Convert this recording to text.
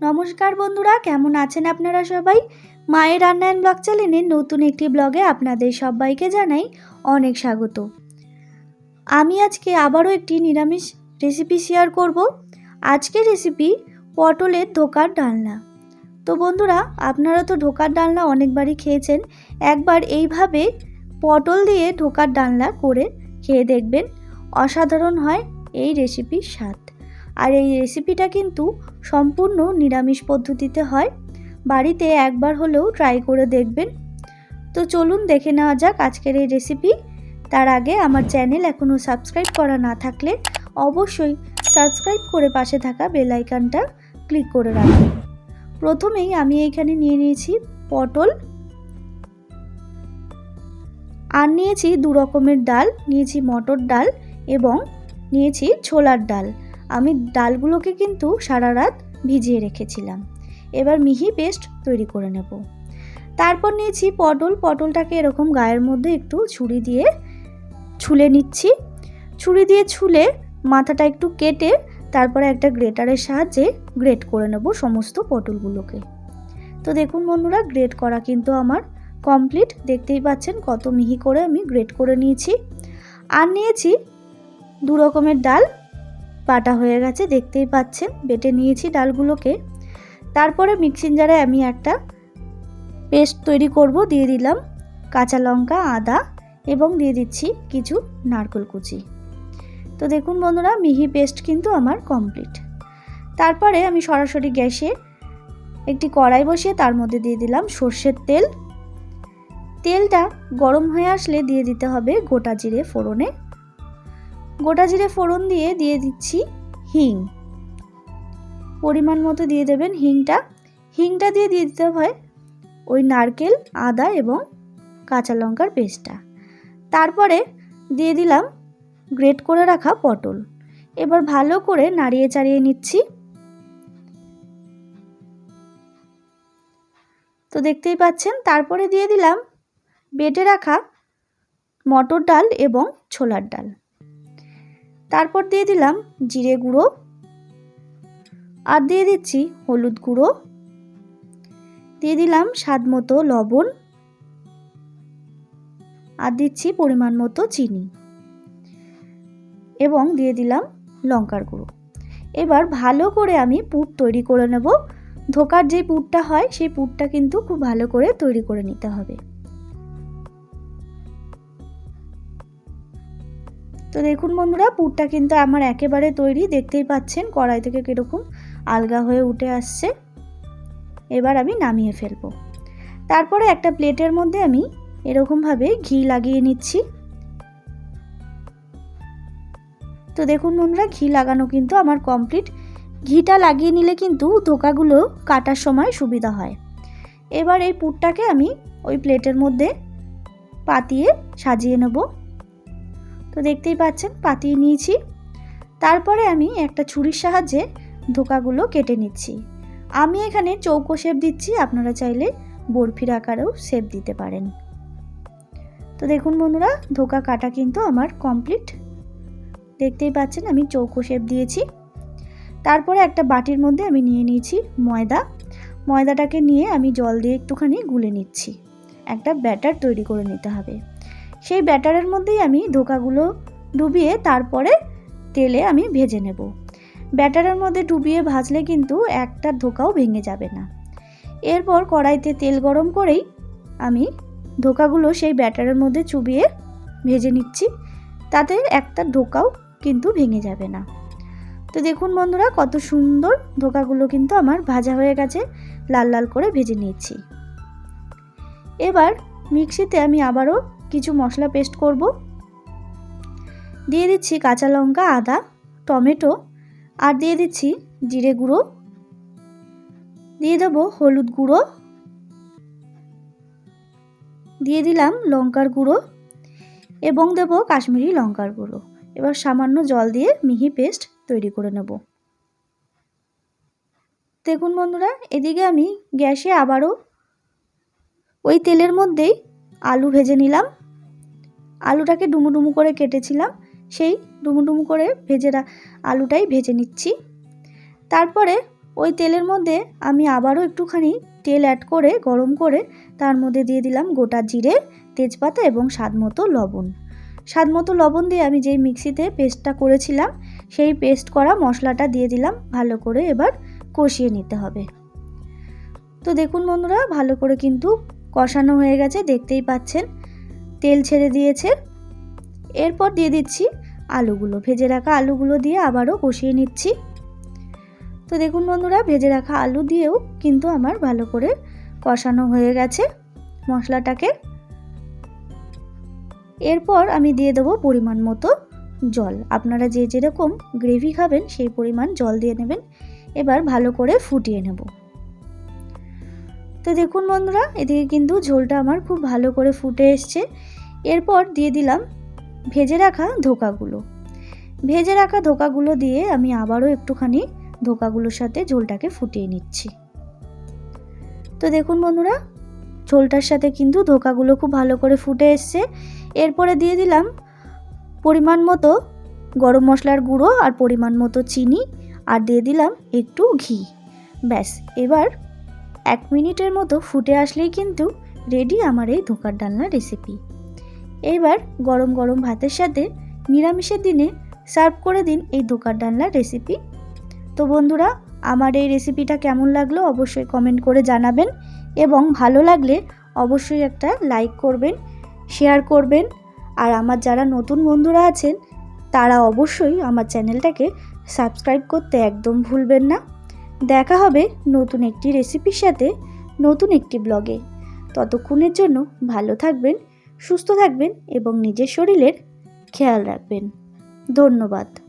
নমস্কার বন্ধুরা, কেমন আছেন আপনারা সবাই? মায়ের রান্নায়ন ব্লগ চ্যানেলের নতুন একটি ব্লগে আপনাদের সবাইকে জানাই অনেক স্বাগত। আমি আজকে আবারও একটি নিরামিষ রেসিপি শেয়ার করব। আজকের রেসিপি পটলের ধোকার ডালনা। তো বন্ধুরা, আপনারা তো ঢোকার ডালনা অনেকবারই খেয়েছেন, একবার এইভাবে পটল দিয়ে ঢোকার ডালনা করে খেয়ে দেখবেন। অসাধারণ হয় এই রেসিপির স্বাদ। আর এই রেসিপিটা কিন্তু সম্পূর্ণ নিরামিষ পদ্ধতিতে হয়। বাড়িতে একবার হলেও ট্রাই করে দেখবেন। তো চলুন দেখে নেওয়া যাক আজকের এই রেসিপি তার আগে আমার চ্যানেল এখনও সাবস্ক্রাইব করা না থাকলে অবশ্যই সাবস্ক্রাইব করে পাশে থাকা বেল ক্লিক করে রাখবেন। প্রথমেই আমি এইখানে নিয়ে নিয়েছি পটল। আর নিয়েছি দু রকমের ডাল, নিয়েছি মটর ডাল এবং নিয়েছি ছোলার ডাল। আমি ডালগুলোকে কিন্তু সারা রাত ভিজিয়ে রেখেছিলাম। এবার মিহি পেস্ট তৈরি করে নেব। তারপর নিয়েছি পটল। পটলটাকে এরকম গায়ের মধ্যে একটু ছুরি দিয়ে ছুলে নিচ্ছি। ছুরি দিয়ে ছুলে মাথাটা একটু কেটে তারপরে একটা গ্রেটারের সাহায্যে গ্রেট করে নেব সমস্ত পটলগুলোকে। তো দেখুন বন্ধুরা, গ্রেট করা কিন্তু আমার কমপ্লিট। দেখতেই পাচ্ছেন কত মিহি করে আমি গ্রেট করে নিয়েছি। আর নিয়েছি দু রকমের ডাল। বাটা হয়ে গেছে, দেখতেই পাচ্ছেন, বেটে নিয়েছি ডালগুলোকে। তারপরে মিক্সিং জারে আমি একটা পেস্ট তৈরি করব, দিয়ে দিলাম কাঁচা লঙ্কা, আদা এবং দিয়ে দিচ্ছি কিছু নারকেল কুচি। তো দেখুন বন্ধুরা, মিহি পেস্ট কিন্তু আমার কমপ্লিট তারপরে আমি সরাসরি গ্যাসে একটি কড়াই বসিয়ে তার মধ্যে দিয়ে দিলাম সর্ষের তেল। তেলটা গরম হয়ে আসলে দিয়ে দিতে হবে গোটা জিরে ফোড়নে। গোটা জিরে ফোড়ন দিয়ে দিয়ে দিচ্ছি হিং। পরিমাণ মতো দিয়ে দেবেন হিংটা। হিংটা দিয়ে দিয়ে দিতে হয় ওই নারকেল, আদা এবং কাঁচা লঙ্কার পেস্টটা। তারপরে দিয়ে দিলাম গ্রেট করে রাখা পটল। এবার ভালো করে নাড়িয়ে চাড়িয়ে নিচ্ছি। তো দেখতেই পাচ্ছেন, তারপরে দিয়ে দিলাম বেটে রাখা মটর ডাল এবং ছোলার ডাল। তারপর দিয়ে দিলাম জিরে গুঁড়ো। আর দিয়ে দিচ্ছি হলুদ গুঁড়ো। দিয়ে দিলাম স্বাদ মতো লবণ। আর দিচ্ছি পরিমাণ মতো চিনি। এবং দিয়ে দিলাম লঙ্কার গুঁড়ো। এবার ভালো করে আমি পুর তৈরি করে নেব। ধোকার যে পুরটা হয়, সেই পুরটা কিন্তু খুব ভালো করে তৈরি করে নিতে হবে। তো দেখুন বন্ধুরা, পুরটা কিন্তু আমার একেবারে তৈরি। দেখতেই পাচ্ছেন কড়াই থেকে কীরকম আলগা হয়ে উঠে আসছে। এবার আমি নামিয়ে ফেলব। তারপরে একটা প্লেটের মধ্যে আমি এরকমভাবে ঘি লাগিয়ে নিচ্ছি। তো দেখুন বন্ধুরা, ঘি লাগানো কিন্তু আমার কমপ্লিট। ঘিটা লাগিয়ে নিলে কিন্তু ধোকাগুলো কাটার সময় সুবিধা হয়। এবার এই পুরটাকে আমি ওই প্লেটের মধ্যে পাতিয়ে সাজিয়ে নেব। তো দেখতেই পাচ্ছেন, পাতিয়ে নিয়েছি। তারপরে আমি একটা ছুরির সাহায্যে ধোকাগুলো কেটে নিচ্ছি। আমি এখানে চৌকো শেপ দিচ্ছি, আপনারা চাইলে বরফির আকারেও শেপ দিতে পারেন। তো দেখুন বন্ধুরা, ধোকা কাটা কিন্তু আমার কমপ্লিট। দেখতেই পাচ্ছেন, আমি চৌকো শেপ দিয়েছি। তারপরে একটা বাটির মধ্যে আমি নিয়ে নিয়েছি ময়দা। ময়দাটাকে নিয়ে আমি জল দিয়ে একটুখানি গুলে নিচ্ছি। একটা ব্যাটার তৈরি করে নিতে হবে। সেই ব্যাটারের মধ্যেই আমি ধোকাগুলো ডুবিয়ে তারপরে তেলে আমি ভেজে নেব। ব্যাটারের মধ্যে ডুবিয়ে ভাজলে কিন্তু একটা ধোকাও ভেঙে যাবে না। এরপর কড়াইতে তেল গরম করেই আমি ধোকাগুলো সেই ব্যাটারের মধ্যে চুবিয়ে ভেজে নিচ্ছি। তাতে একটা ধোকাও কিন্তু ভেঙে যাবে না। তো দেখুন বন্ধুরা, কত সুন্দর ধোকাগুলো কিন্তু আমার ভাজা হয়ে গেছে। লাল লাল করে ভেজে নিচ্ছি এবার মিক্সিতে আমি আবারও কিছু মশলা পেস্ট করব। দিয়ে দিচ্ছি কাঁচা লঙ্কা, আদা, টমেটো, আর দিয়ে দিচ্ছি জিরে গুঁড়ো। দিয়ে দেব হলুদ গুঁড়ো। দিয়ে দিলাম লঙ্কার গুঁড়ো এবং দেব কাশ্মীরি লঙ্কার গুঁড়ো। এবার সামান্য জল দিয়ে মিহি পেস্ট তৈরি করে নেব। দেখুন বন্ধুরা, এদিকে আমি গ্যাসে আবারও ওই তেলের মধ্যেই আলু ভেজে নিলাম। আলুটাকে ডুমু ডুমু করে কেটেছিলাম, সেই ডুমু ডুমু করে ভেজে আলুটাই ভেজে নিচ্ছি। তারপরে ওই তেলের মধ্যে আমি আবারও একটুখানি তেল অ্যাড করে, গরম করে তার মধ্যে দিয়ে দিলাম গোটা জিরে, তেজপাতা এবং স্বাদ মতো লবণ। স্বাদ মতো লবণ দিয়ে আমি যেই মিক্সিতে পেস্টটা করেছিলাম, সেই পেস্ট করা মশলাটা দিয়ে দিলাম, ভালো করে এবার কষিয়ে নিতে হবে। তো দেখুন বন্ধুরা, ভালো করে কিন্তু কষানো হয়ে গেছে, দেখতেই পাচ্ছেন। তেল ছেড়ে দিয়েছে। এরপর দিয়ে দিচ্ছি আলুগুলো। ভেজে রাখা আলুগুলো দিয়ে আবারও কষিয়ে নিচ্ছি। তো দেখুন বন্ধুরা, ভেজে রাখা আলু দিয়েও কিন্তু আমার ভালো করে কষানো হয়ে গেছে মশলাটাকে। এরপর আমি দিয়ে দেবো পরিমাণ মতো জল। আপনারা যে যেরকম গ্রেভি খাবেন সেই পরিমাণ জল দিয়ে নেবেন। এবার ভালো করে ফুটিয়ে নেব। তো দেখুন বন্ধুরা, এদিকে কিন্তু ঝোলটা আমার খুব ভালো করে ফুটে এসছে। এরপর দিয়ে দিলাম ভেজে রাখা ধোকাগুলো। ভেজে রাখা ধোকাগুলো দিয়ে আমি আবারও একটুখানি ধোকাগুলোর সাথে ঝোলটাকে ফুটিয়ে নিচ্ছি। তো দেখুন বন্ধুরা, ঝোলটার সাথে কিন্তু ধোকাগুলো খুব ভালো করে ফুটে এসছে। এরপরে দিয়ে দিলাম পরিমাণ মতো গরম মশলার গুঁড়ো আর পরিমাণ মতো চিনি আর দিয়ে দিলাম একটু ঘি। ব্যাস, এবার এক মিনিটের মতো ফুটে আসলেই কিন্তু রেডি আমার এই ধোকার ডালনা রেসিপি এইবার গরম গরম ভাতের সাথে নিরামিষের দিনে সার্ভ করে দিন এই ধোকার ডালনার রেসিপি তো বন্ধুরা, আমার এই রেসিপিটা কেমন লাগল অবশ্যই কমেন্ট করে জানাবেন এবং ভালো লাগলে অবশ্যই একটা লাইক করবেন শেয়ার করবেন। আর আমার যারা নতুন বন্ধুরা আছেন, তারা অবশ্যই আমার চ্যানেলটাকে সাবস্ক্রাইব করতে একদম ভুলবেন না। দেখা হবে নতুন একটি রেসিপির সাথে নতুন একটি ব্লগে। ততক্ষণের জন্য ভালো থাকবেন, সুস্থ থাকবেন এবং নিজের শরীরের খেয়াল রাখবেন। ধন্যবাদ।